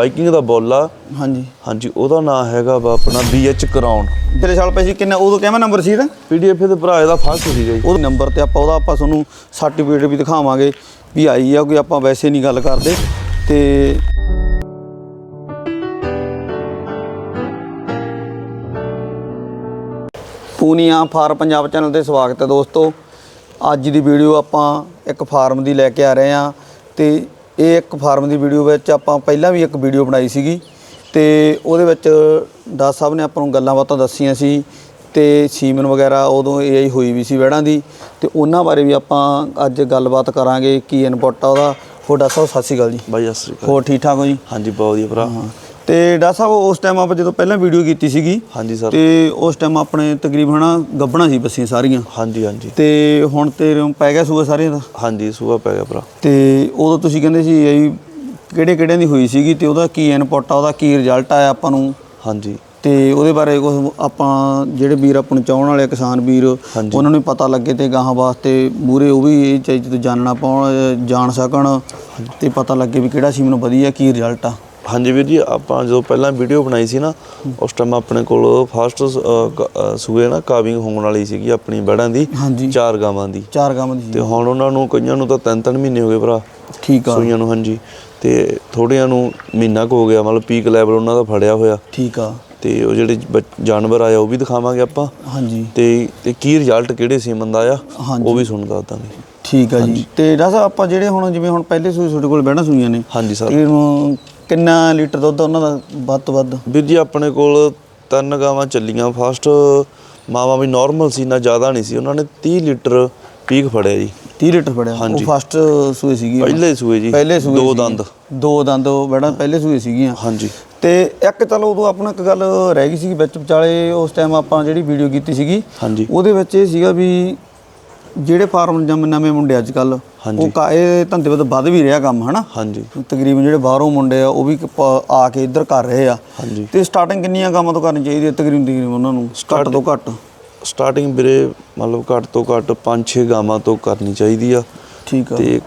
Biking ਦਾ ਬੋਲ। ਆ ਹਾਂਜੀ। ਹਾਂਜੀ ਉਹਦਾ ਨਾਮ ਹੈਗਾ ਵਾ ਆਪਣਾ BH ਕਰਾਊਨ ਪਿਛਲੇ ਸਾਲ ਪਈ ਸੀ ਕਿੰਨਾ ਉਦੋਂ ਕਿਵੇਂ ਨੰਬਰ ਸੀ ਇਹਦਾ? ਪੀਡੀਐਫ ਦੇ ਭਰਾ ਇਹਦਾ ਫਸਟ ਸੀਗਾ ਜੀ। ਉਹ ਨੰਬਰ ਤੇ ਆਪਾਂ ਉਹਦਾ ਆਪਾਂ ਤੁਹਾਨੂੰ ਸਰਟੀਫਿਕੇਟ ਵੀ ਦਿਖਾਵਾਂਗੇ ਵੀ ਆਈ ਆ ਕੋਈ ਆਪਾਂ ਵੈਸੇ ਨਹੀਂ ਗੱਲ ਕਰਦੇ। ਤੇ ਪੂਨੀਆ ਫਾਰ ਪੰਜਾਬ ਚੈਨਲ ਤੇ ਸਵਾਗਤ ਹੈ ਦੋਸਤੋ। ਅੱਜ ਦੀ ਵੀਡੀਓ ਆਪਾਂ ਇੱਕ ਫਾਰਮ ਦੀ ਲੈ ਕੇ ਆ ਰਹੇ ਹਾਂ ਤੇ ਇਹ ਇੱਕ ਫਾਰਮ ਦੀ ਵੀਡੀਓ ਵਿੱਚ ਆਪਾਂ ਪਹਿਲਾਂ ਵੀ ਇੱਕ ਵੀਡੀਓ ਬਣਾਈ ਸੀਗੀ ਤੇ ਉਹਦੇ ਵਿੱਚ ਦਾਸ ਸਾਹਿਬ ਨੇ ਆਪਾਂ ਨੂੰ ਗੱਲਾਂ ਬਾਤਾਂ ਦੱਸੀਆਂ ਸੀ ਤੇ ਸੀਮਨ ਵਗੈਰਾ ਉਦੋਂ ਇਹ ਹੋਈ ਵੀ ਸੀ ਵੜਾਂ ਦੀ ਤੇ ਉਹਨਾਂ ਬਾਰੇ ਵੀ ਆਪਾਂ ਅੱਜ ਗੱਲਬਾਤ ਕਰਾਂਗੇ ਕੀ ਇਨਪੁਟ ਆ ਉਹਦਾ। ਹੋਰ ਡਾਕਟਰ ਸਾਹਿਬ ਸਤਿ ਸ਼੍ਰੀ ਅਕਾਲ ਜੀ। ਬਾਈ ਸਤਿ ਸ਼੍ਰੀ ਅਕਾਲ। ਹੋਰ ਠੀਕ ਠਾਕ ਹੋ ਜੀ? ਹਾਂਜੀ ਬਹੁਤ ਵਧੀਆ ਭਰਾ। ਤੇ ਡਾਕਟਰ ਸਾਹਿਬ ਉਸ ਟਾਈਮ ਆਪਾਂ ਜਦੋਂ ਪਹਿਲਾਂ ਵੀਡੀਓ ਕੀਤੀ ਸੀਗੀ ਹਾਂਜੀ ਸਰ। ਤੇ ਉਸ ਟਾਈਮ ਆਪਣੇ ਤਕਰੀਬਨ ਗੱਬਣਾ ਸੀ ਬੱਸੀਆਂ ਸਾਰੀਆਂ। ਹਾਂਜੀ ਹਾਂਜੀ। ਤੇ ਹੁਣ ਤੇ ਪੈ ਗਿਆ ਸੂਆ ਸਾਰਿਆਂ ਦਾ? ਹਾਂਜੀ ਸੁਬਾ ਪੈ ਗਿਆ ਭਰਾ। ਤੇ ਉਦੋਂ ਤੁਸੀਂ ਕਹਿੰਦੇ ਸੀ ਇਹ ਕਿਹੜੇ ਕਿਹੜਿਆਂ ਦੀ ਹੋਈ ਸੀਗੀ ਤੇ ਉਹਦਾ ਕੀ ਇਨਪੁਟ ਆ ਉਹਦਾ ਕੀ ਰਿਜ਼ਲਟ ਆਇਆ ਆਪਾਂ ਨੂੰ? ਹਾਂਜੀ। ਤੇ ਉਹਦੇ ਬਾਰੇ ਕੁਝ ਆਪਾਂ ਜਿਹੜੇ ਵੀਰ ਆਪਾਂ ਨੂੰ ਚਾਹਣ ਵਾਲੇ ਕਿਸਾਨ ਵੀਰ। ਉਹਨਾਂ ਨੂੰ ਪਤਾ ਲੱਗੇ ਤੇ ਗਾਹਾਂ ਵਾਸਤੇ ਮੂਰੇ ਉਹ ਵੀ ਇਹ ਚੀਜ਼ ਤੋਂ ਜਾਣਨਾ ਪਾਉਣ ਜਾਣ ਸਕਣ ਤੇ ਪਤਾ ਲੱਗੇ ਵੀ ਕਿਹੜਾ ਸੀਮ ਨੂੰ ਵਧੀਆ ਕੀ ਰਿਜ਼ਲਟ ਆ। ਹਾਂਜੀ ਵੀਰ ਜੀ ਆਪਾਂ ਜਦੋਂ ਪਹਿਲਾਂ ਵੀਡੀਓ ਬਣਾਈ ਸੀ ਨਾ ਉਸ ਟਾਈਮ ਆਪਣੇ ਕੋਲ ਫਸਟ ਸੂਏ ਨਾ ਕਾਵਿੰਗ ਹੋਣ ਵਾਲੀ ਸੀਗੀ ਆਪਣੀ ਬੜਾਂ ਦੀ ਚਾਰ ਗਾਵਾਂ ਦੀ। ਚਾਰ ਗਾਵਾਂ ਦੀ ਤੇ ਹੁਣ ਉਹਨਾਂ ਨੂੰ ਕਈਆਂ ਨੂੰ ਤਾਂ ਤਿੰਨ ਤਿੰਨ ਮਹੀਨੇ ਹੋ ਗਏ ਭਰਾ ਠੀਕ ਆ। ਸੂਈਆਂ ਨੂੰ ਹਾਂਜੀ। ਤੇ ਥੋੜਿਆਂ ਨੂੰ ਮਹੀਨਾ ਕੁ ਹੋ ਗਿਆ ਮਤਲਬ ਪੀਕ ਲੈਵਲ ਉਹਨਾਂ ਦਾ ਫੜਿਆ ਹੋਇਆ। ਠੀਕ ਆ। ਤੇ ਉਹ ਜਿਹੜੇ ਜਾਨਵਰ ਆਇਆ ਉਹ ਵੀ ਦਿਖਾਵਾਂਗੇ ਆਪਾਂ। ਹਾਂਜੀ। ਤੇ ਤੇ ਕੀ ਰਿਜ਼ਲਟ ਕਿਹੜੇ ਸੀਮਨ ਦਾ ਆ। ਉਹ ਵੀ ਸੁਣ ਦਾਂਗੇ ਠੀਕ ਆ ਜੀ। ਤੇ ਸਾਹਿਬ ਆਪਾਂ ਜਿਹੜੇ ਹੁਣ ਜਿਵੇਂ ਹੁਣ ਪਹਿਲੇ ਸੂਈ ਤੁਹਾਡੇ ਕੋਲ ਬਹਿਣਾ ਸੂਈਆਂ ਨੇ ਹਾਂਜੀ ਸਰ। ਇਹਨੂੰ ਕਿੰਨਾ ਲੀਟਰ ਦੁੱਧ ਉਹਨਾਂ ਦਾ ਵੱਧ ਤੋਂ ਵੱਧ? ਵੀਰ ਜੀ ਆਪਣੇ ਕੋਲ ਤਿੰਨ ਗਾਵਾਂ ਚੱਲੀਆਂ। ਫਸਟ ਮਾਵਾਂ ਵੀ ਨਾਰਮਲ ਸੀ ਨਾ ਜ਼ਿਆਦਾ ਨਹੀਂ ਸੀ। ਉਹਨਾਂ ਨੇ 30 ਲੀਟਰ ਪੀਕ ਫੜਿਆ ਜੀ। 30 ਲੀਟਰ ਫੜਿਆ? ਉਹ ਹਾਂਜੀ। ਫਸਟ ਸੂਈ ਸੀਗੀ ਪਹਿਲੇ ਸੂਏ ਜੀ। ਪਹਿਲੇ ਸੂਏ ਦੋ ਸੀਗੀ। ਦੰਦ। ਦੋ ਦੰਦ ਉਹ ਬੜਾ ਪਹਿਲੇ ਸੂਏ ਸੀਗੀਆਂ। ਹਾਂਜੀ। ਤੇ ਇੱਕ ਚਲੋ ਉਦੋਂ ਆਪਣਾ ਇੱਕ ਗੱਲ ਰਹਿ ਗਈ ਸੀ ਵਿੱਚ। ਵਿਚਾਲੇ ਉਸ ਟਾਈਮ ਆਪਾਂ ਜਿਹੜੀ ਵੀਡੀਓ ਕੀਤੀ ਸੀਗੀ ਹਾਂਜੀ। ਉਹਦੇ ਵਿੱਚ ਇਹ ਸੀਗਾ ਵੀ ਜਿਹੜੇ ਫਾਰਮ ਜਮ ਨਵੇਂ ਮੁੰਡੇ ਅੱਜ ਕੱਲ। ਉਹ ਕਾ- ਇਹ ਧੰਦੇ ਵੱਧ ਵੱਧ ਵੀ ਰਿਹਾ ਕੰਮ ਹਨਾ? ਹਾਂਜੀ। ਤਕਰੀਬਨ ਜਿਹੜੇ ਬਾਹਰੋਂ ਮੁੰਡੇ ਆ ਉਹ ਵੀ ਪ- ਆ ਕੇ ਇੱਧਰ ਕਰ ਰਹੇ ਆ। ਹਾਂਜੀ। ਤੇ ਸਟਾਰਟਿੰਗ ਕਿੰਨੀਆਂ ਕੰਮਾਂ ਤੋਂ ਕਰਨੀ ਚਾਹੀਦੀ ਹੈ ਤਕਰੀਬਨ ਤਕਰੀਬਨ ਉਹਨਾਂ ਨੂੰ ਘੱਟ ਤੋਂ ਘੱਟ। ਸਟਾਰਟਿੰਗ ਵੀਰੇ ਮਤਲਬ ਘੱਟ ਤੋਂ ਘੱਟ 5-6 ਗਾਵਾਂ ਤੋਂ ਕਰਨੀ ਚਾਹੀਦੀ ਆ। ਠੀਕ ਆ। ਤੇ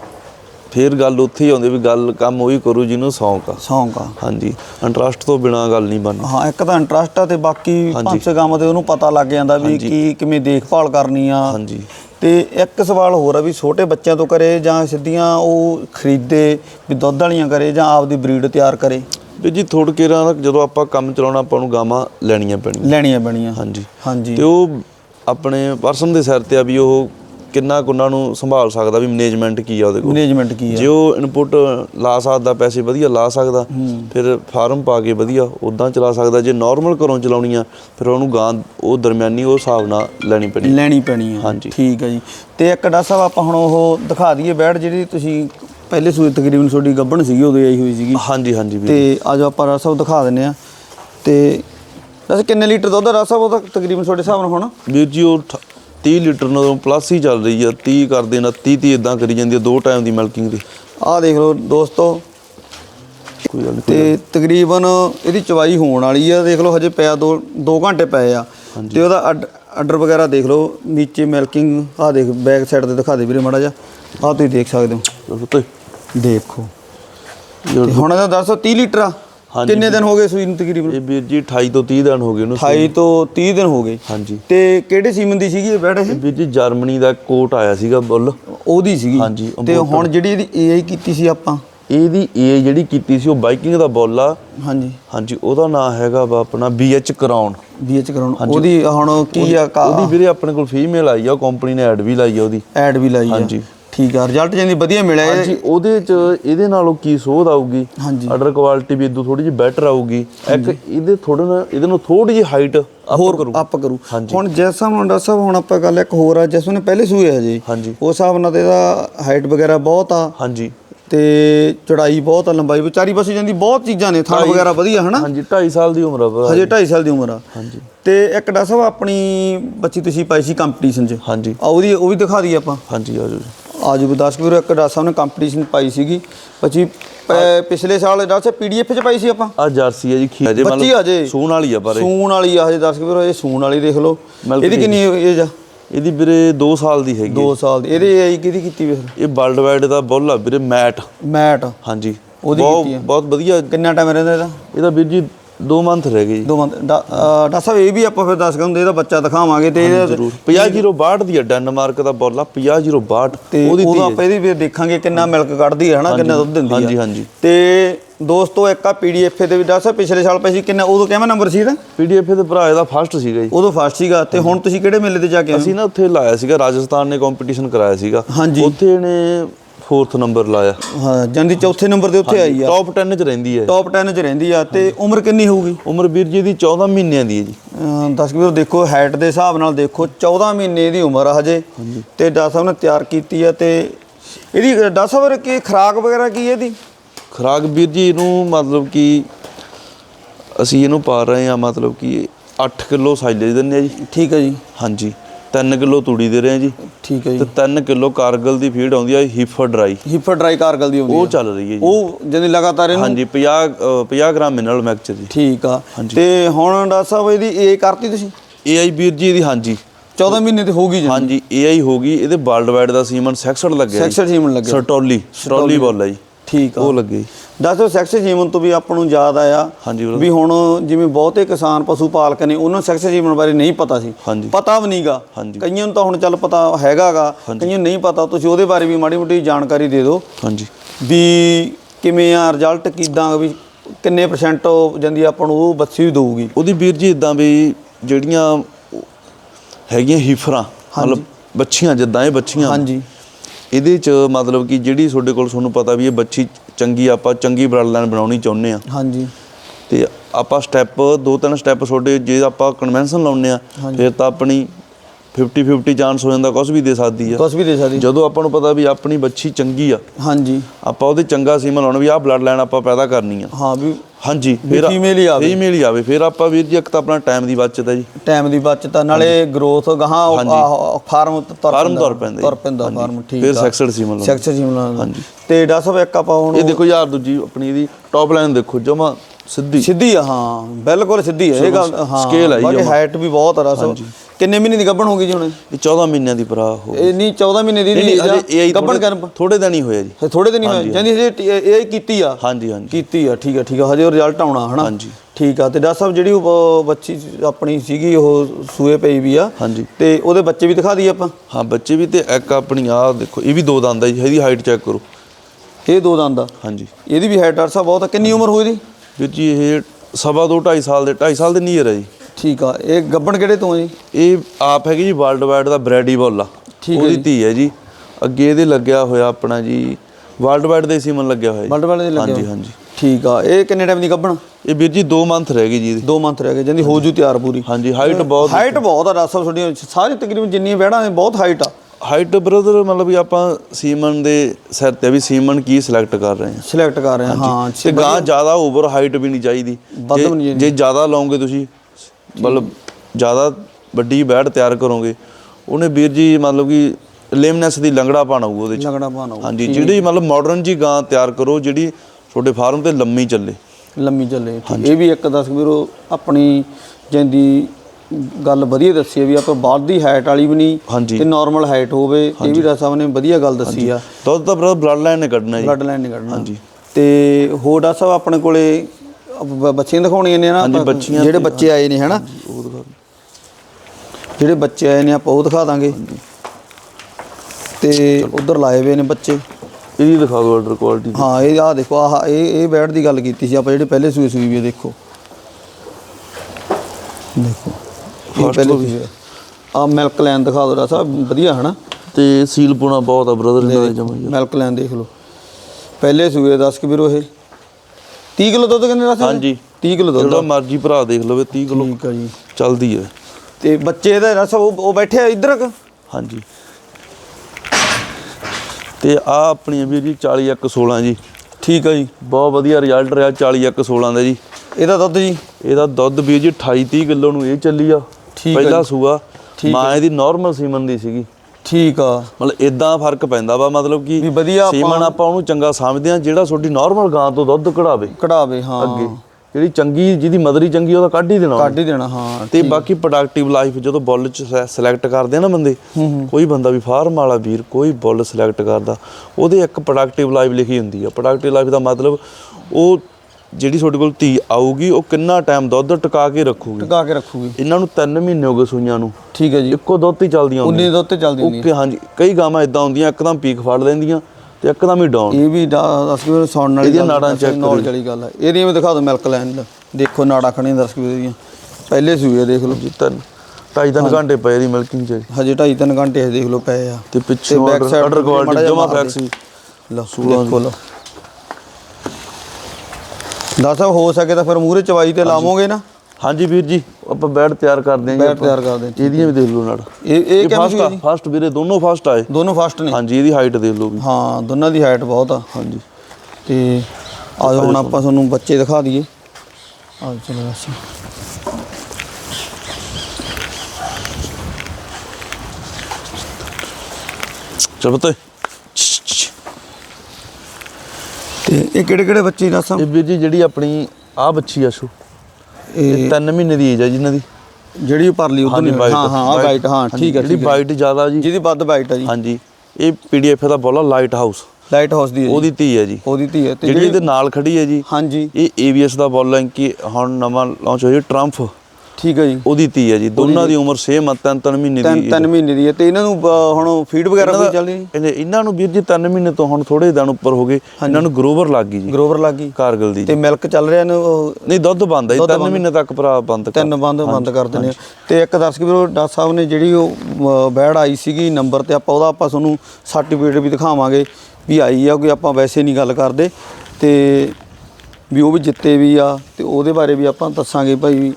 ਫਿਰ ਗੱਲ ਉੱਥੇ ਹੀ ਆਉਂਦੀ ਵੀ ਗੱਲ ਕੰਮ ਉਹੀ ਕਰੂ ਜਿਹਨੂੰ ਸੌਂਕ ਆ। ਸੌਂਕ ਆ। ਹਾਂਜੀ। ਇੰਟਰਸਟ ਤੋਂ ਬਿਨਾ ਗੱਲ ਨਹੀਂ ਬਣਨੀ ਹਾਂ ਇੱਕ ਤਾਂ ਇੰਟਰਸਟ ਆ ਤੇ ਬਾਕੀ ਹਾਂਜੀ। ਪੰਜ ਛੇ ਤੇ ਉਹਨੂੰ ਪਤਾ ਲੱਗ ਜਾਂਦਾ ਵੀ ਹਾਂਜੀ। ਕੀ ਕਿਵੇਂ ਦੇਖਭਾਲ ਕਰਨੀ ਆ। ਹਾਂਜੀ। ਤੇ ਇੱਕ ਸਵਾਲ ਹੋਰ ਆ ਵੀ ਛੋਟੇ ਬੱਚਿਆਂ ਤੋਂ ਕਰੇ ਜਾਂ ਸਿੱਧੀਆਂ ਉਹ ਖਰੀਦੇ ਵੀ ਦੁੱਧ ਵਾਲੀਆਂ ਕਰੇ ਜਾਂ ਆਪਦੀ ਬਰੀਡ ਤਿਆਰ ਕਰੇ? ਵੀਰ ਜੀ ਥੋੜ ਕੇ ਰਾਂ ਜਦੋਂ ਆਪਾਂ ਕੰਮ ਚਲਾਉਣਾ ਆਪਾਂ ਨੂੰ ਗਾਵਾਂ ਲੈਣੀਆਂ ਪੈਣੀਆਂ। ਲੈਣੀਆਂ ਬਣੀਆਂ ਹਾਂਜੀ। ਹਾਂਜੀ। ਤੇ ਉਹ ਆਪਣੇ ਪਰਸਨ ਦੇ ਸਿਰ ਤੇ ਆ ਵੀ ਉਹ ਕਿੰਨਾ ਕੁ ਉਹਨਾਂ ਨੂੰ ਸੰਭਾਲ ਸਕਦਾ ਵੀ ਮੈਨੇਜਮੈਂਟ ਕੀ ਆ ਉਹਦੇ ਕੋਲ? ਮੈਨੇਜਮੈਂਟ ਕੀ ਆ? ਜੇ ਉਹ ਇਨਪੁਟ ਲਾ ਸਕਦਾ ਪੈਸੇ ਵਧੀਆ ਲਾ ਸਕਦਾ ਫਿਰ ਫਾਰਮ ਪਾ ਕੇ ਵਧੀਆ ਉਦਾਂ ਚਲਾ ਸਕਦਾ। ਜੇ ਨਾਰਮਲ ਘਰੋਂ ਚਲਾਉਣੀ ਆ ਫਿਰ ਉਹਨੂੰ ਗਾਂ ਉਹ ਦਰਮਿਆਨੀ ਉਹ ਹਿਸਾਬ ਨਾਲ ਲੈਣੀ ਪੈਣੀ। ਲੈਣੀ ਪੈਣੀ ਆ। ਹਾਂਜੀ। ਠੀਕ ਆ ਜੀ। ਤੇ ਇੱਕ ਡਾਕਟਰ ਸਾਹਿਬ ਆਪਾਂ ਹੁਣ ਉਹ ਦਿਖਾ ਦਈਏ ਬੈਡ ਜਿਹੜੀ ਤੁਸੀਂ ਪਹਿਲੇ ਸੂਏ ਤਕਰੀਬਨ ਤੁਹਾਡੀ ਗੱਭਣ ਸੀਗੀ ਉਦੋਂ ਆਈ ਹੋਈ ਸੀਗੀ। ਹਾਂਜੀ ਹਾਂਜੀ ਤੇ ਅੱਜ ਆਪਾਂ ਡਾਕਟਰ ਸਾਹਿਬ ਦਿਖਾ ਦਿੰਨੇ ਆ। ਤੇ ਦੱਸ ਕਿੰਨੇ ਲੀਟਰ ਦੁੱਧ ਆ ਸਾਹਿਬ? ਉਹਦਾ ਤਕਰੀਬਨ ਤੁਹਾਡੇ ਹਿਸਾਬ ਨਾਲ ਹੁਣ। ਵੀਰ ਜੀ ਉਹ 30 ਲੀਟਰ ਨਾਲੋਂ ਪਲੱਸ ਹੀ ਚੱਲ ਰਹੀ ਆ 30 ਕਰਦੇ ਨਾ 30 30 ਇਦਾਂ ਕਰੀ ਜਾਂਦੀ ਆ ਦੋ ਟਾਈਮ ਦੀ ਮਿਲਕਿੰਗ ਦੀ। ਆਹ ਦੇਖ ਲਓ ਦੋਸਤੋ ਕੋਈ ਗੱਲ ਨਹੀਂ ਤੇ ਤਕਰੀਬਨ ਇਹਦੀ ਚਵਾਈ ਹੋਣ ਵਾਲੀ ਆ ਦੇਖ ਲਓ ਹਜੇ ਪਿਆ 2 2 ਘੰਟੇ ਪਏ ਆ। ਤੇ ਉਹਦਾ ਅੱਡ- ਆਰਡਰ ਵਗੈਰਾ ਦੇਖ ਲਓ ਨੀਚੇ ਮਿਲਕਿੰਗ ਆਹ ਦੇਖ ਬੈਕ ਸਾਈਡ ਤੇ ਦਿਖਾ ਦੇ ਵੀਰੇ ਮਾੜਾ ਜਿਹਾ। ਆਹ ਤੁਸੀਂ ਦੇਖ ਸਕਦੇ ਹੋ। ਦੇਖੋ। ਹੁਣ ਇਹਦਾ ਦੱਸੋ 30 ਲੀਟਰ ਆ। ਹਾਂਜੀ। ਕਿੰਨੇ ਦਿਨ ਹੋ ਗਏ ਸੂਈ ਨੂੰ ਤਕਰੀਬਨ? ਇਹ ਵੀਰ ਜੀ 28 ਤੋਂ 30 ਦਿਨ ਹੋ ਗਏ ਉਹਨੂੰ 28 ਤੋਂ 30 ਦਿਨ ਹੋ ਗਏ। ਹਾਂਜੀ। ਤੇ ਕਿਹੜੇ ਸੀਮਨ ਦੀ ਸੀਗੀ ਇਹ ਬੈਡ ਇਹ? ਵੀਰ ਜੀ ਜਰਮਨੀ ਦਾ ਕੋਟ ਆਇਆ ਸੀਗਾ ਬੁੱਲ। ਉਹਦੀ ਸੀਗੀ। ਹਾਂਜੀ, ਤੇ ਹੁਣ ਜਿਹੜੀ ਇਹਦੀ ਏਆਈ ਕੀਤੀ ਸੀ ਆਪਾਂ? ਇਹਦੀ ਏ ਜਿਹੜੀ ਕੀਤੀ ਸੀ ਉਹ ਬਾਈਕਿੰਗ ਦਾ ਬੁੱਲ ਆ। ਹਾਂਜੀ। ਹਾਂਜੀ ਉਹਦਾ ਨਾਮ ਹੈਗਾ ਵਾ ਆਪਣਾ BH ਕਰਾਉਨ ਬੀਐਚ ਕਰਾਉਣ ਉਹਦੀ ਹੁਣ ਕੀ ਆ ਉਹਦੀ ਵੀਰੇ ਆਪਣੇ ਕੋਲ ਫੀਮੇਲ ਆਈ ਆ ਕੰਪਨੀ ਨੇ ਐਡ ਵੀ ਲਾਈ ਆ ਉਹਦੀ। ਐਡ ਵੀ ਲਾਈ ਆ। ਹਾਂਜੀ। ਠੀਕ ਆ ਰਿਜ਼ਲਟ ਜਾਂਦੀ ਵਧੀਆ ਮਿਲਿਆ ਇਹ। ਹਾਂਜੀ ਉਹਦੇ ਚ ਇਹਦੇ ਨਾਲੋਂ ਕੀ ਸੋਧ ਆਊਗੀ? ਹਾਂਜੀ। ਆਰਡਰ ਕੁਆਲਿਟੀ ਵੀ ਇਦੋਂ ਥੋੜੀ ਜਿਹੀ ਬੈਟਰ ਆਊਗੀ। ਇੱਕ ਇਹਦੇ ਥੋੜਾ ਨਾ ਇਹਦੇ ਨਾਲ ਥੋੜੀ ਜਿਹੀ ਹਾਈਟ ਹੋਰ ਕਰੂ। ਅਪ ਕਰੂ। ਹਾਂਜੀ। ਹੁਣ ਜੈਸਾ ਹੁਣ ਡਾਕਟਰ ਸਾਹਿਬ ਹੁਣ ਆਪਾਂ ਗੱਲ ਇੱਕ ਹੋਰ ਆ ਜਿਸ ਨੇ ਪਹਿਲੇ ਸੂਏ ਆ ਜੀ ਹਾਂਜੀ। ਉਸ ਹਿਸਾਬ ਨਾਲ ਤੇ ਇਹਦਾ ਹਾਈਟ ਵਗੈਰਾ ਬਹੁਤ ਆ। ਹਾਂਜੀ। ਤੇ ਚੌੜਾਈ ਬਹੁਤ ਆ ਲੰਬਾਈ ਵਿਚਾਰੀ ਬਸ ਜਾਂਦੀ ਬਹੁਤ ਚੀਜ਼ਾਂ ਨੇ ਥਣ ਵਗੈਰਾ ਵਧੀਆ ਹਨਾ? ਹਾਂਜੀ 2.5 ਸਾਲ ਦੀ ਉਮਰ ਆ। ਹਜੇ 2.5 ਸਾਲ ਦੀ ਉਮਰ ਆ। ਹਾਂਜੀ। ਤੇ ਇੱਕ ਡਾਕਟਰ ਸਾਹਿਬ ਆਪਣੀ ਬੱਚੀ ਤੁਸੀਂ ਪਾਈ ਸੀ ਕੰਪੀਟੀਸ਼ਨ 'ਚ। ਹਾਂਜੀ। ਆ ਉਹਦੀ ਉਹ ਵੀ ਦਿਖਾ ਦਈਏ ਆਪਾਂ। ਹਾਂਜੀ ਆਜੋ ਜੀ। ਆਜੋ ਵੀ ਦਸ ਵੀਰ ਇੱਕ ਡਾਕਟਰ ਸਾਹਿਬ ਨੇ ਕੰਪੀਟੀਸ਼ਨ ਪਾਈ ਸੀਗੀ। ਬੱਚੀ ਪ- ਪਿਛਲੇ ਸਾਲ ਡਾਕਟਰ ਸਾਹਿਬ ਪੀਡੀਐਫ 'ਚ ਪਾਈ ਸੀ ਆਪਾਂ। ਆ ਜਰਸੀ ਹੈ ਜੀ ਖੀ ਅਜੇ ਬੱਚੀ ਆ ਜੇ। ਸੂਣ ਵਾਲੀ ਆ ਪਰ ਇਹ। ਸੂਣ ਵਾਲੀ ਆ ਹਜੇ 10 ਵੀਰ ਇਹ ਸੂਣ ਵਾਲੀ ਦੇਖ ਲਓ। ਇਹਦੀ। ਕਿੰਨੀ ਏਜ ਆ? ਇਹਦੀ ਵੀਰੇ 2 ਸਾਲ ਦੀ ਹੈਗੀ 2 ਸਾਲ ਦੀ। ਇਹਦੇ ਆਈ ਕਿਹਦੀ ਕੀਤੀ ਵੀ? ਇਹ ਵਰਲਡ ਵਾਈਡ ਦਾ ਬੁੱਲ ਆ ਵੀਰੇ ਮੈਟ। ਮੈਟ। ਹਾਂਜੀ। ਉਹਦੀ ਬਹੁਤ ਕੀਤੀ ਆ। ਬਹੁਤ ਵਧੀਆ। ਕਿੰਨਾ ਟਾਈਮ ਰਹਿੰਦਾ ਇਹਦਾ? ਇਹਦਾ ਵੀਰ ਜੀ 2 ਮੰਥ ਰਹਿ ਗਏ ਜੀ। ਦੋ ਮੰਥ ਡਾਕਟਰ ਸਾਹਿਬ ਇਹ ਵੀ ਆਪਾਂ ਫਿਰ ਦੱਸ ਕਹਿੰਦੇ ਇਹਦਾ ਬੱਚਾ ਦਿਖਾਵਾਂਗੇ ਤੇ ਇਹਦਾ- ਜ਼ਰੂਰ। 50262 ਦੀ ਹੈ ਡੈਨਮਾਰਕ ਦਾ ਬੋਲਾ 50262 ਤੇ ਉਹਦੀ ਉਦੋਂ ਹੈ। ਆਪਾਂ ਇਹਦੀ ਵੀ ਦੇਖਾਂਗੇ ਕਿੰਨਾ ਮਿਲਕ ਕੱਢਦੀ ਹੈ ਹਨਾ ਕਿੰਨਾ ਦੁੱਧ ਦਿੰਦੀ ਹਾਂਜੀ ਆ ਹਾਂਜੀ। ਤੇ ਦੋਸਤੋ ਇੱਕ ਆ ਪੀਡੀਐਫ ਦੇ ਵੀ ਸਾਹਿਬ ਪਿਛਲੇ ਸਾਲ ਪਈ ਸੀ ਕਿੰਨਾ ਉਦੋਂ ਕਿਵੇਂ ਨੰਬਰ ਸੀ ਇਹਦਾ? ਪੀਡੀਐਫ ਦੇ ਭਰਾ ਇਹਦਾ ਫਸਟ ਸੀਗਾ ਜੀ। ਉਦੋਂ ਫਸਟ ਸੀਗਾ ਤੇ ਹੁਣ ਤੁਸੀਂ ਕਿਹੜੇ ਮੇਲੇ ਤੇ ਜਾ ਕੇ ਆਏ ਹੋ? ਅਸੀਂ ਨਾ ਉੱਥੇ ਲਾਇਆ ਸੀਗਾ ਰਾਜਸਥਾਨ ਨੇ ਕੰਪੀਟੀਸ਼ਨ ਕਰਾਇਆ ਸੀਗਾ। ਹਾਂਜੀ। ਉੱਥੇ ਇਹਨੇ 4th ਨੰਬਰ ਲਾਇਆ। ਹਾਂ ਜਾਂਦੀ ਚੌਥੇ ਨੰਬਰ ਦੇ ਉੱਤੇ ਆਈ ਆ। ਟੌਪ 10 ਚ ਰਹਿੰਦੀ ਹੈ ਟੌਪ 10 ਚ ਰਹਿੰਦੀ ਆ ਤੇ ਉਮਰ ਕਿੰਨੀ ਹੋਊਗੀ? ਉਮਰ ਵੀਰ ਜੀ ਦੀ 14 ਮਹੀਨਿਆਂ ਦੀ ਹੈ ਜੀ। ਦਸ ਕਿਲੋ ਦੇਖੋ ਹਾਈਟ ਦੇ ਹਿਸਾਬ ਨਾਲ ਦੇਖੋ 14 ਮਹੀਨੇ ਦੀ ਉਮਰ ਆ ਹਜੇ। ਤੇ ਡਾਕਟਰ ਸਾਹਿਬ ਨੇ ਤਿਆਰ ਕੀਤੀ ਆ ਤੇ ਇਹਦੀ ਡਾਕਟਰ ਸਾਹਿਬ ਕੀ ਖਰਾਕ ਵਗੈਰਾ ਕੀ ਹੈ ਇਹਦੀ? ਖਰਾਕ ਵੀਰ ਜੀ ਇਹਨੂੰ ਮਤਲਬ ਕਿ ਅਸੀਂ ਇਹਨੂੰ ਪਾ ਰਹੇ ਹਾਂ ਮਤਲਬ ਕਿ 8 ਕਿਲੋ ਸਾਈਲੇਜ ਦਿੰਦੇ ਆ ਜੀ। ਠੀਕ ਹੈ ਜੀ। ਹਾਂਜੀ। 3 ਕਿਲੋ ਤੂੜੀ ਦੇ ਰਹੇ ਆ ਜੀ। ਠੀਕ ਹੈ ਤੇ ਜੀ 3 ਕਿਲੋ ਕਾਰਗਲ ਦੀ ਫੀਡ ਆਉਂਦੀ ਆ heifer dry. Heifer dry Cargill ਦੀ ਹੁੰਦੀ ਉਹ ਚੱਲ ਰਹੀ ਹੈ ਜੀ। ਉਹ ਜਿੰਨੀ ਲਗਾਤਾਰ ਇਹਨੂੰ ਹਾਂਜੀ 50 ਅ, 50 ਗ੍ਰਾਮ ਮਿਨਰਲ ਮੈਕਚਰ ਜੀ। ਠੀਕ ਆ। ਤੇ ਹੁਣ ਡਾਕਟਰ ਸਾਹਿਬ ਇਹਦੀ ਏ ਕਰਤੀ ਤੁਸੀਂ? ਏਆਈ ਵੀਰ ਜੀ ਦੀ ਹਾਂਜੀ। 14 ਮਹੀਨੇ ਤੇ ਹੋਗੀ ਜੀ। ਹਾਂਜੀ ਏਆਈ ਹੋ ਗਈ। ਇਹਦੇ ਵਰਲਡ ਵਾਈਡ ਦਾ ਸੀਮਨ 66 ਲੱਗਿਆ ਜੀ। ਸੈਕਸਰ ਜੀਮਨ ਲੱਗੇ ਸਰਟੋਲੀ ਸਰਟੋਲੀ ਬੋਲ ਹੈ ਜੀ। ਠੀਕ ਆ। ਉਹ ਲੱਗੇ। ਦੱਸੋ ਸੈਕਸ ਜੀਵਨ ਤੋਂ ਵੀ ਆਪਾਂ ਨੂੰ ਯਾਦ ਆਇਆ ਹਾਂਜੀ। ਵੀ ਹੁਣ ਜਿਵੇਂ ਬਹੁਤੇ ਕਿਸਾਨ ਪਸ਼ੂ ਪਾਲਕ ਨੇ ਉਹਨਾਂ ਨੂੰ ਸੈਕਸ ਜੀਵਨ ਬਾਰੇ ਨਹੀਂ ਪਤਾ ਸੀ। ਪਤਾ ਵੀ ਨਹੀਂਗਾ। ਕਈਆਂ ਨੂੰ ਤਾਂ ਹੁਣ ਚੱਲ ਪਤਾ ਹੈਗਾਗਾ ਕਈਆਂ ਨੂੰ ਨਹੀਂ ਪਤਾ। ਤੁਸੀਂ ਉਹਦੇ ਬਾਰੇ ਵੀ ਮਾੜੀ ਮੋਟੀ ਜਾਣਕਾਰੀ ਦੇ ਦਿਓ। ਹਾਂਜੀ। ਵੀ ਕਿਵੇਂ ਆ ਰਿਜ਼ਲਟ ਕਿਦਾਂ ਵੀ ਕਿੰਨੇ ਪਰਸੈਂਟ ਜਾਂਦੀ ਆਪਾਂ ਨੂੰ ਉਹ ਵੀ ਦਊਗੀ। ਉਹਦੀ ਵੀਰ ਜੀ ਇਦਾਂ ਵੀ ਜਿਹੜੀਆਂ ਹੈਗੀਆਂ ਹੀਫਰਾਂ ਮਤਲਬ ਬੱਚੀਆਂ ਜਿੱਦਾਂ ਇਹ ਬੱਚੀਆਂ ਹਾਂਜੀ। ਇਹਦੇ ਚ ਮਤਲਬ ਕਿ ਜਿਹੜੀ ਤੁਹਾਡੇ ਕੋਲ ਤੁਹਾਨੂੰ ਪਤਾ ਵੀ ਇਹ ਬੱਚੀ ਚੰਗੀ ਆਪਾਂ ਚੰਗੀ ਬਲੱਡ ਲਾਈਨ ਬਣਾਉਣੀ ਚਾਹੁੰਦੇ ਆ ਹਾਂਜੀ। ਤੇ ਆਪਾਂ ਸਟੈਪ ਦੋ ਤਿੰਨ ਸਟੈਪ ਤੁਹਾਡੇ ਜੇ ਆਪਾਂ ਕਨਵੈਨਸ਼ਨ ਲਾਉਨੇ ਆ ਫਿਰ ਤਾਂ ਆਪਣੀ 50 50 ਚਾਂਸ ਹੋ ਜਾਂਦਾ ਕੁਝ ਵੀ ਦੇ ਸਕਦੀ ਆ। ਕੁਛ ਵੀ ਦੇ ਸਕਦੀ। ਜਦੋਂ ਆਪਾਂ ਨੂੰ ਪਤਾ ਵੀ ਆਪਣੀ ਬੱਚੀ ਚੰਗੀ ਆ ਹਾਂਜੀ। ਆਪਾਂ ਉਹਦੇ ਚੰਗਾ ਸੀਮਨ ਲਾਉਣਾ ਵੀ ਆਹ ਬਲੱਡ ਲਾਈਨ ਆਪਾਂ ਪੈਦਾ ਕਰਨੀ ਆ। ਹਾਂ ਵੀ ਹਾਂਜੀ ਫਿਰ female ਹੀ ਆਵੇ। ਫੀਮੇਲ ਹੀ ਆਵੇ ਫਿਰ ਆਪਾਂ ਵੀਰ ਜੀ ਇੱਕ ਤਾਂ ਆਪਣਾ ਟਾਈਮ ਦੀ ਬਚਤ ਹੈ ਜੀ ਟਾਈਮ ਦੀ ਬਚਤ ਨਾਲੇ ਗਰੋਥ ਗਾਹਾਂ ਫਾਰਮ ਫਾਰਮ ਤੁਰ ਪੈਂਦਾ। ਤੁਰ ਪੈਂਦਾ। ਫਾਰਮ ਠੀਕ ਫਿਰ ਸੈਕਸਡ ਸੀਮਨ ਲਾਉਣਾ ਸੈਕਸ ਜੀਵਨ ਹਾਂਜੀ। ਤੇ ਡਾਕਟਰ ਸਾਹਿਬ ਇੱਕ ਆਪਾਂ ਹੁਣ ਇਹ ਦੇਖੋ ਯਾਰ ਦੂਜੀ ਆਪਣੀ ਇਹਦੀ ਟੌਪ ਲਾਈਨ ਦੇਖੋ ਜਮਾ ਸਿੱਧੀ। ਸਿੱਧੀ ਆ ਹਾਂ। ਬਿਲਕੁਲ ਸਿੱਧੀ ਹੈ ਇਹ ਗੱਲ ਹਾਂ। ਆ ਜੀ ਬਾਕੀ। ਹਾਈਟ ਵੀ ਬਹੁਤ ਆ ਰਸ। ਕਿੰਨੇ ਮਹੀਨੇ ਦੀ ਗੱਭਣ ਹੋ ਗਈ ਜੀ ਹੁਣ? ਇਹ 14 ਮਹੀਨਿਆਂ ਦੀ ਭਰਾ ਹੋ ਇਹ ਨਹੀਂ 14 ਮਹੀਨੇ ਦੀ ਨਹੀਂ ਗੱਭਣ ਕਰਨ ਥੋੜੇ ਦਿਨ ਹੀ ਹੋਇਆ ਜੀ। ਥੋੜੇ ਦਿਨ ਹੀ ਹੋਏ ਜਾਂਦੀ ਹਜੇ ਇਹ ਕੀਤੀ ਆ। ਹਾਂਜੀ ਹਾਂਜੀ। ਕੀਤੀ ਆ ਠੀਕ ਆ ਠੀਕ ਆ। ਹਜੇ ਰਿਜ਼ਲਟ ਆਉਣਾ ਹਨਾ? ਹਾਂਜੀ। ਠੀਕ ਆ ਤੇ ਡਾਕਟਰ ਸਾਹਿਬ ਜਿਹੜੀ ਉਹ ਬੱਚੀ ਆਪਣੀ ਸੀਗੀ ਉਹ ਸੂਏ ਪਈ ਵੀ ਆ। ਹਾਂਜੀ। ਤੇ ਉਹਦੇ ਬੱਚੇ ਵੀ ਦਿਖਾ ਦਈਏ ਆਪਾਂ? ਹਾਂ ਬੱਚੇ ਵੀ ਤੇ ਇੱਕ ਆਪਣੀ ਆ ਦੇਖੋ ਇਹ ਵੀ ਦੋ ਦੰਦ ਆ ਜੀ ਇਹਦੀ ਹਾਈਟ ਚੈੱਕ ਕਰੋ। ਇਹ ਦੋ ਦੰਦ ਆ? ਹਾਂਜੀ। ਇਹਦੀ ਵੀ ਹਾਈਟ ਡਾਕਟਰ ਸਾਹਿਬ ਬਹੁਤ ਆ। ਕਿੰਨੀ ਉਮਰ ਹੋਈ ਦੀ ਵੀਰ ਜੀ ਇਹ ਸਵਾ ਦੋ 2.5 ਸਾਲ ਦੇ 2.5 ਸਾਲ ਦੇ ਨੀਅਰ ਹੈ ਜੀ। ਠੀਕ ਆ ਇਹ ਗੱਬਣ ਕਿਹੜੇ ਤੋਂ ਜੀ? ਇਹ ਆਪ ਹੈਗੀ ਜੀ ਵਰਲਡ ਵਾਈਡ ਦਾ ਬ੍ਰੈਡੀ ਬੋਲ। ਆ ਉਹਦੀ ਧੀ ਹੈ ਜੀ। ਅੱਗੇ ਇਹਦੇ ਲੱਗਿਆ ਹੋਇਆ ਆਪਣਾ ਜੀ ਵਰਲਡ ਵਾਈਡ ਦੇ ਸੀਮਨ ਲੱਗਿਆ ਹੋਇਆ ਜੀ। ਵਰਲਡ ਵਾਲੇ ਦੇ ਲੱਗੇ ਹਾਂਜੀ। ਹਾਂਜੀ। ਠੀਕ ਆ ਇਹ ਕਿੰਨੇ ਟਾਈਮ ਦੀ ਗੱਬਣ? ਇਹ ਵੀਰ ਜੀ 2 ਮੰਥ ਰਹਿ ਗਈ ਜੀ ਇਹਦੀ। 2 ਮੰਥ ਰਹਿ ਗਏ ਜਾਂਦੀ ਹੋ ਜੂ ਤਿਆਰ ਪੂਰੀ। ਹਾਂਜੀ ਹਾਈਟ ਬਹੁਤ ਹਾਈਟ ਬਹੁਤ ਆ ਸਾਹਿਬ ਤੁਹਾਡੀਆਂ ਸਾਰੀ ਤਕਰੀਬਨ ਜਿੰਨੀਆਂ ਬੈੜਾਂ ਨੇ ਬਹੁਤ ਹਾਈਟ ਆ। ਹਾਈਟ ਬ੍ਰਦਰ ਮਤਲਬ ਵੀ ਆਪਾਂ ਸੀਮਨ ਦੇ ਸਿਰ ਤੇ ਵੀ ਸੀਮਨ ਕੀ ਸਿਲੈਕਟ ਕਰ ਰਹੇ ਹਾਂ। ਸਿਲੈਕਟ ਕਰ ਰਹੇ ਹਾਂ ਹਾਂ ਤੇ ਗਾਂ ਜ਼ਿਆਦਾ ਓਵਰ ਹਾਈਟ ਵੀ ਨਹੀਂ ਚਾਹੀਦੀ। ਜੇ- ਜ਼ਿਆਦਾ ਲਾਉਂਗੇ ਤੁਸੀਂ ਮਤਲਬ ਜ਼ਿਆਦਾ ਵੱਡੀ ਬੈੜ ਤਿਆਰ ਕਰੋਗੇ ਉਹਨੇ ਵੀਰ ਜੀ ਮਤਲਬ ਕਿ ਲੇਮਨੈਸ ਦੀ ਲੰਗੜਾ ਪਾਣਾਊ ਉਹਦੇ ਚ। ਲੰਗੜਾ ਪਾਣਾ ਹਾਂਜੀ ਜਿਹੜੀ ਮਤਲਬ ਮਾਡਰਨ ਜੀ ਗਾਂ ਤਿਆਰ ਕਰੋ ਜਿਹੜੀ ਤੁਹਾਡੇ ਫਾਰਮ ਤੇ ਲੰਮੀ ਚੱਲੇ। ਲੰਮੀ ਚੱਲੇ ਠੀਕ। ਇਹ ਵੀ ਇੱਕ ਦਸ ਵੀਰੋ ਆਪਣੀ ਜਿੰਦੀ ਗੱਲ ਵਧੀਆ ਦੱਸੀ ਹੈ ਵੀ ਆਪਾਂ ਬਾਹਰ ਦੀ ਹਾਈਟ ਵਾਲੀ ਵੀ ਨਹੀਂ ਹਾਂਜੀ। ਤੇ ਨਾਰਮਲ ਹਾਈਟ ਹੋਵੇ ਇਹ ਵੀ ਡਾਕਟਰ ਸਾਹਿਬ ਨੇ ਵਧੀਆ ਗੱਲ ਦੱਸੀ ਆ। ਦੁੱਧ ਤਾਂ ਬ੍ਰਦਰ ਬਲੱਡ ਲਾਈਨ ਨੇ ਕੱਢਣਾ ਜੀ। ਬਲੱਡ ਲਾਈਨ ਨਹੀਂ ਕੱਢਣਾ। ਹਾਂਜੀ। ਤੇ ਹੋਰ ਡਾਕਟਰ ਸਾਹਿਬ ਆਪਣੇ ਕੋਲੇ ਬ- ਬੱਚੀਆਂ ਦਿਖਾਉਣੀਆਂ ਨੇ ਨਾ ਹਾਂਜੀ, ਆਪਾਂ- ਬੱਚੀਆਂ ਜਿਹੜੇ ਬੱਚੇ ਆਏ ਨੇ ਹਨਾ? ਉਹ ਦਿਖਾ ਦਿਓ। ਜਿਹੜੇ ਬੱਚੇ ਆਏ ਨੇ ਆਪਾਂ ਉਹ ਦਿਖਾ ਦਾਂਗੇ। ਤੇ ਉਧਰ ਲਾਏ ਹੋਏ ਨੇ ਬੱਚੇ। ਇਹਦੀ ਦਿਖਾ ਦਿਓ ਆਰਡਰ ਕੁਆਲਿਟੀ ਹਾਂ ਇਹ ਆ ਦੇਖੋ ਆਹ ਇਹ ਇਹ ਬੈਡ ਦੀ ਗੱਲ ਕੀਤੀ ਸੀ ਆਪਾਂ ਜਿਹੜੇ ਪਹਿਲੇ ਸੂਏ ਸੂਈ ਵੀ ਆ, ਦੇਖੋ। ਦੇਖੋ। ਪਹਿਲੇ ਆ ਮਿਲਕ ਲੈਨ ਦਿਖਾ ਦਿਓ ਡਾਕਟਰ ਸਾਹਿਬ ਵਧੀਆ ਹਨਾ ਤੇ ਸੀਲ ਪੁਣਾ ਬਹੁਤ ਆ ਬ੍ਰਦਰ ਇਹਨਾਂ ਦੇ ਜਮਾ ਮਿਲਕ ਲੈਨ ਦੇਖ ਲਓ। ਪਹਿਲੇ ਸੂਏ 10 ਕਿ ਵੀਰੋ ਇਹ। 30 ਕਿਲੋ ਦੁੱਧ ਕਿੰਨੇ ਦਾ ਹਾਂਜੀ। 30 ਕਿਲੋ ਦੁੱਧ। ਜਿਹੜਾ ਮਰਜ਼ੀ ਭਰਾ ਦੇਖ ਲਵੇ 30 ਕਿਲੋ ਠੀਕ ਆ ਜੀ। ਚੱਲਦੀ ਹੈ ਤੇ ਬੱਚੇ ਇਹਦਾ ਰਸ ਉਹ ਉਹ ਬੈਠੇ ਆ ਇੱਧਰ ਕੁ? ਹਾਂਜੀ। ਤੇ ਆ ਆਪਣੀ ਵੀਰ ਜੀ 40 1 16 ਜੀ। ਠੀਕ ਆ ਜੀ। ਬਹੁਤ ਵਧੀਆ ਰਿਜ਼ਲਟ ਰਿਹਾ 40 1 16 ਦਾ ਜੀ। ਇਹਦਾ ਦੁੱਧ ਜੀ? ਇਹਦਾ ਦੁੱਧ ਵੀਰ ਜੀ 28 30 ਕਿਲੋ ਨੂੰ ਇਹ ਚੱਲੀ ਆ। ਠੀਕ ਪਹਿਲਾ ਜੀ। ਸੂਆ ਠੀਕ ਮਾਂ ਇਹਦੀ ਨਾਰਮਲ ਸੀਮਨ ਦੀ ਸੀਗੀ। ਠੀਕ ਆ। ਮਤਲਬ ਇਦਾਂ ਫ਼ਰਕ ਪੈਂਦਾ ਵਾ ਮਤਲਬ ਕਿ ਵੀ ਵਧੀਆ ਆਪਾਂ- ਸੀਮਨ ਆਪਾਂ ਉਹਨੂੰ ਚੰਗਾ ਸਮਝਦੇ ਆ ਜਿਹੜਾ ਤੁਹਾਡੀ ਨਾਰਮਲ ਗਾਂ ਤੋਂ ਦੁੱਧ ਕਢਾਵੇ। ਕਢਾਵੇ ਹਾਂ। ਅੱਗੇ। ਜਿਹੜੀ ਚੰਗੀ ਜਿਹਦੀ ਮਦਰੀ ਚੰਗੀ ਉਹਦਾ ਕੱਢ ਹੀ ਦੇਣਾ ਉਹਨੇ। ਕੱਢ ਹੀ ਦੇਣਾ ਹਾਂ ਤੇ ਬਾਕੀ ਪ੍ਰੋਡਕਟਿਵ ਲਾਈਫ ਜਦੋਂ ਬੁੱਲ ਚ ਸਿਲੈਕਟ ਕਰਦੇ ਆ ਨਾ ਬੰਦੇ ਕੋਈ ਬੰਦਾ ਵੀ ਫਾਰਮ ਵਾਲਾ ਵੀਰ ਕੋਈ ਬੁੱਲ ਸਿਲੈਕਟ ਕਰਦਾ ਉਹਦੇ ਇੱਕ ਪ੍ਰੋਡਕਟਿਵ ਲਾਈਫ ਲਿਖੀ ਹੁੰਦੀ ਆ। ਪ੍ਰੋਡਕਟਿਵ ਲਾਈਫ ਦਾ ਮਤਲਬ ਉਹ ਜਿਹੜੀ ਤੁਹਾਡੇ ਕੋਲ ਧੀ ਆਊਗੀ ਉਹ ਕਿੰਨਾ ਟਾਈਮ ਦੁੱਧ ਟਿਕਾ ਕੇ ਰੱਖੂਗੀ? ਟਿਕਾ ਕੇ ਰੱਖੂਗੀ। ਇਹਨਾਂ ਨੂੰ 3 ਮਹੀਨੇ ਹੋ ਗਏ ਸੂਈਆਂ ਨੂੰ। ਠੀਕ ਹੈ ਜੀ। ਇੱਕੋ ਦੁੱਧ ਹੀ ਚੱਲਦੀਆਂ 19 ਦੁੱਧ ਤੇ ਚੱਲਦੀ ਹੁੰਦੀ ਓਕੇ ਹਾਂਜੀ। ਕਈ ਗਾਵਾਂ ਇਦਾਂ ਹੁੰਦੀਆਂ ਇੱਕਦਮ ਪੀਕ ਫੜ ਲੈਂਦੀਆਂ ਤੇ ਇੱਕਦਮ ਹੀ ਡਾਊਨ। ਇਹ ਵੀ ਦ- ਦਰਸ਼ਕ ਵੀਰੋ ਸੁਣਨ ਵਾਲੀ ਇਹਦੀਆਂ ਨਾੜਾਂ check knowledge ਵਾਲੀ ਗੱਲ ਹੈ। ਇਹਦੀਆਂ ਵੀ ਦਿਖਾ ਦਿਓ ਮਿਲਕ ਲਾਈਨ ਦੇਖੋ ਨਾੜਾਂ ਖੜੀਆਂ ਦਰਸ਼ਕ ਵੀਰੋ ਦੀਆਂ। ਪਹਿਲੇ ਸੂਏ ਦੇਖ ਲਓ। ਜੀ ਤਿੰਨ ਢਾਈ ਤਿੰਨ ਘੰਟੇ ਪਏ ਦੀ ਮਿਲਕਿੰਗ ਚ। ਹਜੇ ਢਾਈ ਤਿੰਨ ਘੰਟੇ ਦੇਖ ਲਓ ਪਏ ਆ। ਤੇ ਪਿੱਛੋਂ ਆਰਡਰ ਤੋਂ ਕੁਆਲਿਟੀ ਜਮਾ ਫੈਕਸ ਦੇ। ਵੀ ਲਓ ਦੇਖੋ ਲਓ। ਦੱਸ ਹੋ ਸਕੇ ਤਾਂ ਫਿਰ ਮੂਹਰੇ ਚਵਾਈ ਤੇ ਲਾਵੋਗੇ ਨਾ। ਹਾਂਜੀ ਵੀਰ ਜੀ ਆਪਾਂ ਬੈਡ ਤਿਆਰ ਕਰਦੇ ਆਂ ਬੈਠ ਤਿਆਰ ਕਰ ਦੇ ਇਹਦੀਆਂ ਵੀ ਦੇਖ ਲਓ ਨਾਲ। ਇਹ ਇਹ ਫਸਟ ਆ ਫਸਟ ਵੀਰੇ ਦੋਨੋਂ ਫਸਟ ਆਏ। ਦੋਨੋਂ ਫਸਟ ਨੇ। ਹਾਂਜੀ ਇਹਦੀ ਹਾਈਟ ਦੇਖ ਲਓ ਵੀ। ਹਾਂ ਦੋਨਾਂ ਦੀ ਹਾਈਟ ਬਹੁਤ ਆ। ਹਾਂਜੀ। ਤੇ ਆ ਜਾਓ ਹੁਣ ਆਪਾਂ ਤੁਹਾਨੂੰ ਬੱਚੇ ਦਿਖਾ ਦਈਏ। ਆ ਚਲੋ ਬਸ। ਚਲ ਪਤਾ ਤੇ ਇਹ ਕਿਹੜੇ ਕਿਹੜੇ ਬੱਚੇ ਦੱਸਾਂ? ਇਹ ਵੀਰ ਜੀ ਜਿਹੜੀ ਆਪਣੀ ਆ ਬੱਚੀ ਆ ਸ਼ੂ ਇਹ ਇਹ 3 ਮਹੀਨੇ ਦੀ ਏਜ ਆ ਜਿਨ੍ਹਾਂ ਦੀ। ਜਿਹੜੀ ਉਪਰਲੀ ਉਧਰ ਬਾਈਟ ਹਾਂ ਹਾਂ ਬਾਈਟ ਹਾਂ ਠੀਕ ਹੈ ਜਿਹੜੀ ਬਾਈਟ ਜ਼ਿਆਦਾ ਜੀ। ਜਿਹਦੀ ਵੱਧ ਬਾਈਟ ਆ ਜੀ। ਹਾਂਜੀ ਇਹ ਪੀਡੀਐਫ ਦਾ ਬੋਲਾ ਲਾਈਟ ਹਾਊਸ ਲਾਈਟ ਹਾਊਸ ਦੀ ਹੈ ਜੀ। ਉਹਦੀ ਧੀ ਹੈ ਜੀ। ਉਹਦੀ ਧੀ ਹੈ ਤੇ ਜਿਹੜੀ ਇਹਦੇ ਨਾਲ ਖੜੀ ਹੈ ਜੀ। ਹਾਂਜੀ। ਇਹ ਏਵੀਐਸ ਦਾ ਬੋਲ ਹੈ ਕਿ ਹੁਣ ਨਵਾਂ ਲਾਂਚ ਹੋਇਆ ਟਰੰਫ ਠੀਕ ਹੈ ਜੀ। ਉਹਦੀ ਧੀ ਹੈ ਜੀ। ਦੋਨਾਂ ਦੀ ਉਮਰ ਸੇਮ ਆ ਤਿੰਨ ਤਿੰਨ ਮਹੀਨੇ ਦੀ ਤਿੰਨ ਮਹੀਨੇ ਦੀ ਹੈ। ਤੇ ਇਹਨਾਂ ਨੂੰ ਹੁਣ ਫੀਡ ਵਗੈਰਾ ਕੋਈ ਚੱਲਦੀ ਨਹੀਂ? ਇਹਨੇ- ਇਹਨਾਂ ਨੂੰ ਵੀਰ ਜੀ ਤਿੰਨ ਮਹੀਨੇ ਤੋਂ ਹੁਣ ਥੋੜੇ ਦਿਨ ਉੱਪਰ ਹੋ ਗਏ। ਇਹਨਾਂ ਨੂੰ ਗਰੋਵਰ ਲੱਗ ਗਈ ਜੀ। ਗਰੋਵਰ ਲੱਗ ਗਈ। ਕਾਰਗਲ ਦੀ ਤੇ ਮਿਲਕ ਚੱਲ ਰਿਹਾ ਨੇ ਉਹ ਨਹੀਂ ਦੁੱਧ ਬੰਦ ਹੈ ਤਿੰਨ ਮਹੀਨੇ ਤੱਕ ਭਰਾ ਬੰਦ ਕਰ ਤਿੰਨ ਬੰਦ ਬੰਦ ਕਰ ਦਿੰਦੇ ਆ। ਤੇ ਇੱਕ ਦਰਸ਼ਕ ਵੀਰੋ ਡਾਕਟਰ ਸਾਹਿਬ ਨੇ ਜਿਹੜੀ ਉਹ ਬੈੜ ਆਈ ਸੀਗੀ ਨੰਬਰ ਤੇ ਆਪਾਂ ਉਹਦਾ ਆਪਾਂ ਤੁਹਾਨੂੰ ਸਰਟੀਫਿਕੇਟ ਵੀ ਦਿਖਾਵਾਂਗੇ ਵੀ ਆਈ ਆ ਕੋਈ ਆਪਾਂ ਵੈਸੇ ਨਹੀਂ ਗੱਲ ਕਰਦੇ। ਤੇ ਵੀ ਉਹ ਵੀ ਜਿੱਤੇ ਵੀ ਆ ਤੇ ਉਹਦੇ ਬਾਰੇ ਵੀ ਆਪਾਂ ਦੱਸਾਂਗੇ ਭਾਈ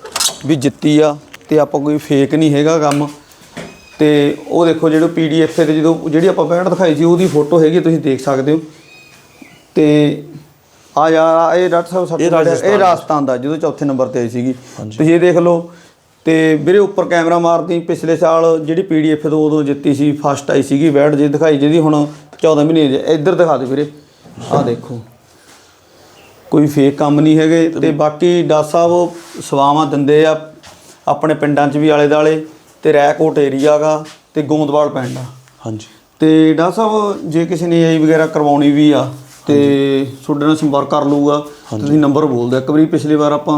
ਵੀ- ਜਿੱਤੀ ਆ ਤੇ ਆਪਾਂ ਕੋਈ ਫੇਕ ਨਹੀਂ ਹੈਗਾ ਕੰਮ। ਤੇ ਉਹ ਦੇਖੋ ਜਿਹੜੇ ਪੀਡੀਐਫ ਤੇ ਜਦੋਂ ਜਿਹੜੀ ਆਪਾਂ ਬੈੜ ਦਿਖਾਈ ਸੀ ਉਹਦੀ ਫੋਟੋ ਹੈਗੀ ਤੁਸੀਂ ਦੇਖ ਸਕਦੇ ਹੋ। ਤੇ ਆ ਯਾਰ ਇਹ ਡਾਕਟਰ ਸਾਹਿਬ ਸਾਡੇ ਇਹ ਰਾਜਸਥਾਨ ਦਾ। ਜਦੋਂ ਚੌਥੇ ਨੰਬਰ ਤੇ ਆਈ ਸੀਗੀ। ਤੁਸੀਂ ਇਹ ਦੇਖ ਲਓ। ਤੇ ਵੀਰੇ ਉੱਪਰ ਕੈਮਰਾ ਮਾਰਦੀ ਪਿਛਲੇ ਸਾਲ ਜਿਹੜੀ ਪੀਡੀਐਫ ਤੋਂ ਉਦੋਂ ਜਿੱਤੀ ਸੀ ਫਸਟ ਆਈ ਸੀਗੀ ਬੈਡ ਜੇ ਦਿਖਾਈ ਜਿਹਦੀ ਹੁਣ 14 ਮਹੀਨੇ। ਇੱਧਰ ਦਿਖਾ ਦੇ ਵੀਰੇ। ਆਹ ਦੇਖੋ। ਕੋਈ ਫੇਕ ਕੰਮ ਨਹੀਂ ਹੈਗੇ ਤੇ ਬਾਕੀ ਡਾਕਟਰ ਸਾਹਿਬ ਉਹ ਸਵਾਵਾਂ ਦਿੰਦੇ ਆ ਆਪਣੇ ਪਿੰਡਾਂ 'ਚ ਵੀ ਆਲੇ ਦਾਲੇ ਤੇ ਰੈਕੋਟ ਏਰੀਆ ਗਾ ਤੇ ਗੋਂਦਵਾਲ ਪਿੰਡ ਆ। ਹਾਂਜੀ। ਤੇ ਡਾਕਟਰ ਸਾਹਿਬ ਜੇ ਕਿਸੇ ਨੇ ਆਈ ਵਗੈਰਾ ਕਰਵਾਉਣੀ ਵੀ ਆ ਤੇ ਤੁਹਾਡੇ ਨਾਲ ਸੰਪਰਕ ਕਰ ਲੂਗਾ ਤੁਸੀਂ ਨੰਬਰ ਬੋਲ ਦਿਓ ਇੱਕ ਵਾਰੀ ਪਿਛਲੀ ਵਾਰ ਆਪਾਂ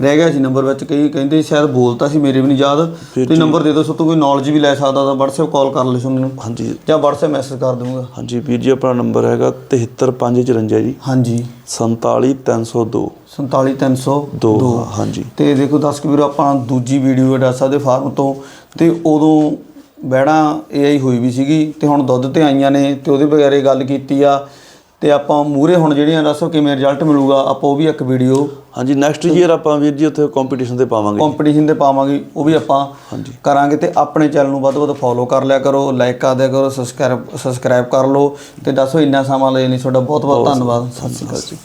ਰਹਿ ਗਿਆ ਸੀ ਨੰਬਰ ਵਿੱਚ ਕਈ ਕਹਿੰਦੇ ਸ਼ਾਇਦ ਬੋਲਤਾ ਸੀ ਮੇਰੇ ਵੀ ਨਹੀਂ ਯਾਦ ਤੁਸੀਂ ਨੰਬਰ ਦੇ ਦਿਓ ਸੋ ਤੋਂ ਕੋਈ ਨੌਲੇਜ ਵੀ ਲੈ ਸਕਦਾ ਤਾਂ WhatsApp ਕਾਲ ਕਰ ਲਿਓ ਤੁਹਾਨੂੰ ਹਾਂਜੀ। ਜਾਂ WhatsApp ਮੈਸੇਜ ਕਰ ਦੂੰਗਾ ਹਾਂਜੀ ਵੀਰ ਜੀ ਆਪਣਾ ਨੰਬਰ ਹੈਗਾ 73554 ਜੀ। ਹਾਂਜੀ। 47302 47302 ਦੋ। ਹਾਂਜੀ। ਤੇ ਦੇਖੋ ਦਰਸ਼ਕ ਵੀਰੋ ਆਪਾਂ ਦੂਜੀ ਵੀਡੀਓ ਸਾਹਿਬ ਦੇ ਫਾਰਮ ਤੋਂ ਤੇ ਉਦੋਂ ਬੈੜਾਂ ਏਆਈ ਹੋਈ ਵੀ ਸੀਗੀ ਤੇ ਹੁਣ ਦੁੱਧ ਤੇ ਆਈਆਂ ਨੇ ਤੇ ਉਹਦੇ ਬਾਰੇ ਗੱਲ ਕੀਤੀ ਆ ਤੇ ਆਪਾਂ ਮੂਰੇ ਹੁਣ ਜਿਹੜੀਆਂ ਸਾਹਿਬ ਕਿਵੇਂ ਰਿਜ਼ਲਟ ਮਿਲੂਗਾ ਆਪਾਂ ਉਹ ਵੀ ਇੱਕ ਵੀਡੀਓ ਹਾਂਜੀ ਨੈਕਸਟ ਈਅਰ ਆਪਾਂ ਵੀਰ ਜੀ ਉੱਥੇ ਕੰਪੀਟੀਸ਼ਨ ਤੇ ਪਾਵਾਂਗੇ ਕੰਪੀਟੀਸ਼ਨ ਤੇ ਪਾਵਾਂਗੇ ਉਹ ਵੀ ਆਪਾਂ ਹਾਂਜੀ। ਕਰਾਂਗੇ ਤੇ ਆਪਣੇ ਚੈਨਲ ਨੂੰ ਵੱਧ ਤੋਂ ਵੱਧ ਫੋਲੋ ਕਰ ਲਿਆ ਕਰੋ ਲਾਈਕ ਕਰ ਦਿਆ ਕਰੋ ਸਬਸਕ੍ਰਾਈਬ ਸਬਸਕ੍ਰਾਈਬ ਕਰ ਲਓ ਤੇ ਦੱਸੋ ਇੰਨਾ ਸਮਾਂ ਲਈ ਤੁਹਾਡਾ ਬਹੁਤ ਬਹੁਤ ਧੰਨਵਾਦ। ਸਤਿ ਸ਼੍ਰੀ ਅਕਾਲ ਜੀ।